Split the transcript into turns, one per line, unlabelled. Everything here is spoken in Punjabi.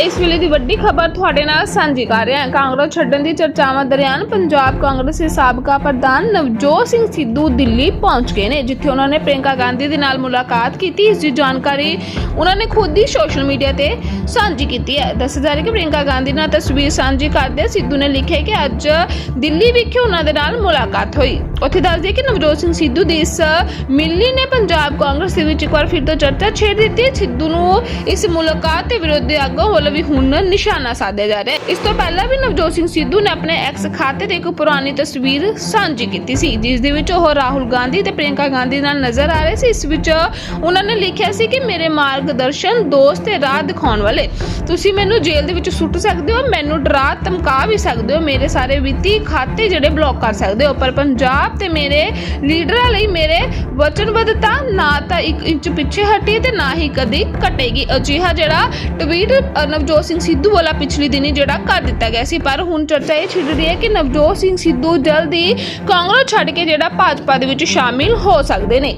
ਇਸ ਵੇਲੇ ਦੀ ਵੱਡੀ ਖਬਰ ਤੁਹਾਡੇ ਨਾਲ ਸਾਂਝੀ ਕਰ ਰਹੇ ਹਾਂ। ਕਾਂਗਰਸ ਛੱਡਣ ਦੀ ਚਰਚਾਵਾਂ ਦਰਮਿਆਨ ਪੰਜਾਬ ਕਾਂਗਰਸ ਦੇ ਸਾਬਕਾ ਪ੍ਰਧਾਨ ਨਵਜੋਤ ਸਿੰਘ ਸਿੱਧੂ ਦਿੱਲੀ ਪਹੁੰਚ ਗਏ ਨੇ, ਜਿੱਥੇ ਉਹਨਾਂ ਨੇ ਪ੍ਰਿੰਕਾ ਗਾਂਧੀ ਦੇ ਨਾਲ ਮੁਲਾਕਾਤ ਕੀਤੀ। ਇਸ ਦੀ ਜਾਣਕਾਰੀ ਉਹਨਾਂ ਨੇ ਖੁਦ ਹੀ ਸੋਸ਼ਲ ਮੀਡੀਆ ਤੇ ਸਾਂਝੀ ਕੀਤੀ ਹੈ। ਦੱਸਿਆ ਜਾ ਰਿਹਾ ਕਿ ਪ੍ਰਿੰਕਾ ਗਾਂਧੀ ਨਾਲ ਤਸਵੀਰ ਸਾਂਝੀ ਕਰਦੇ ਸਿੱਧੂ ਨੇ ਲਿਖਿਆ ਕਿ ਅੱਜ ਦਿੱਲੀ ਵਿਖੇ ਉਹਨਾਂ ਦੇ ਨਾਲ ਮੁਲਾਕਾਤ ਹੋਈ। ਉੱਥੇ ਦੱਸਦੇ ਕਿ ਨਵਜੋਤ ਸਿੰਘ ਸਿੱਧੂ ਦੀ ਇਸ ਮਿਲਣੀ ਨੇ ਪੰਜਾਬ ਕਾਂਗਰਸ ਦੇ ਵਿੱਚ ਇੱਕ ਵਾਰ ਫਿਰ ਤੋਂ ਚਰਚਾ ਛੇੜ ਦਿੱਤੀ। ਸਿੱਧੂ ਨੂੰ ਇਸ ਮੁਲਾਕਾਤ ਦੇ ਵਿਰੋਧੀ ਆਗੂ ਵੱਲੋਂ ਵੀ ਹੁਣ ਨਿਸ਼ਾਨਾ ਸਾਧਿਆ ਜਾ ਰਿਹਾ ਹੈ। ਇਸ ਤੋਂ ਪਹਿਲਾਂ ਵੀ ਨਵਜੋਤ ਸਿੰਘ ਸਿੱਧੂ ਨੇ ਆਪਣੇ ਐਕਸ ਖਾਤੇ ਤੇ ਇੱਕ ਪੁਰਾਣੀ ਤਸਵੀਰ ਸਾਂਝੀ ਕੀਤੀ ਸੀ, ਜਿਸ ਦੇ ਵਿੱਚ ਉਹ ਰਾਹੁਲ ਗਾਂਧੀ ਤੇ ਪ੍ਰਿਯੰਕਾ ਗਾਂਧੀ ਨਾਲ ਨਜ਼ਰ ਆ ਰਹੇ ਸੀ। ਇਸ ਵਿੱਚ ਉਹਨਾਂ ਨੇ ਲਿਖਿਆ ਸੀ ਕਿ ਮੇਰੇ ਮਾਰਗਦਰਸ਼ਨ ਦੋਸਤ ਤੇ ਰਾਹ ਦਿਖਾਉਣ ਵਾਲੇ। ਤੁਸੀਂ ਮੈਨੂੰ ਜੇਲ੍ਹ ਦੇ ਵਿੱਚ ਸੁੱਟ ਸਕਦੇ ਹੋ, ਮੈਨੂੰ ਡਰਾ, ਧਮਕਾ ਵੀ ਸਕਦੇ ਹੋ, ਮੇਰੇ ਸਾਰੇ ਵਿੱਤੀ ਖਾਤੇ ਜਿਹੜੇ ਬਲੌਕ ਕਰ ਸਕਦੇ ਹੋ, ਪਰ ਪੰਜਾਬ ਤੇ ਮੇਰੇ ਲੀਡਰਾਂ ਲਈ ਮੇਰੇ ਵਚਨਬੱਧਤਾ ਨਾ ਤਾਂ ਇੱਕ ਇੰਚ ਪਿੱਛੇ ਹਟੀ ਤੇ ਨਾ ਹੀ ਕਦੀ ਘਟੇਗੀ। ਅਜਿਹਾ ਜਿਹੜਾ ਟਵੀਟ ਨਵਜੋਤ ਸਿੰਘ ਸਿੱਧੂ ਵਾਲਾ ਪਿਛਲੇ ਦਿਨੀ ਜਿਹੜਾ ਕਰ ਦਿੱਤਾ ਗਿਆ ਸੀ, ਪਰ ਹੁਣ ਚਰਚਾ ਇਹ ਛਿੜ ਰਹੀ ਹੈ ਕਿ ਨਵਜੋਤ ਸਿੰਘ ਸਿੱਧੂ ਜਲਦੀ ਕਾਂਗਰਸ ਛੱਡ ਕੇ ਜਿਹੜਾ ਭਾਜਪਾ ਦੇ ਵਿੱਚ ਸ਼ਾਮਿਲ ਹੋ ਸਕਦੇ ਨੇ।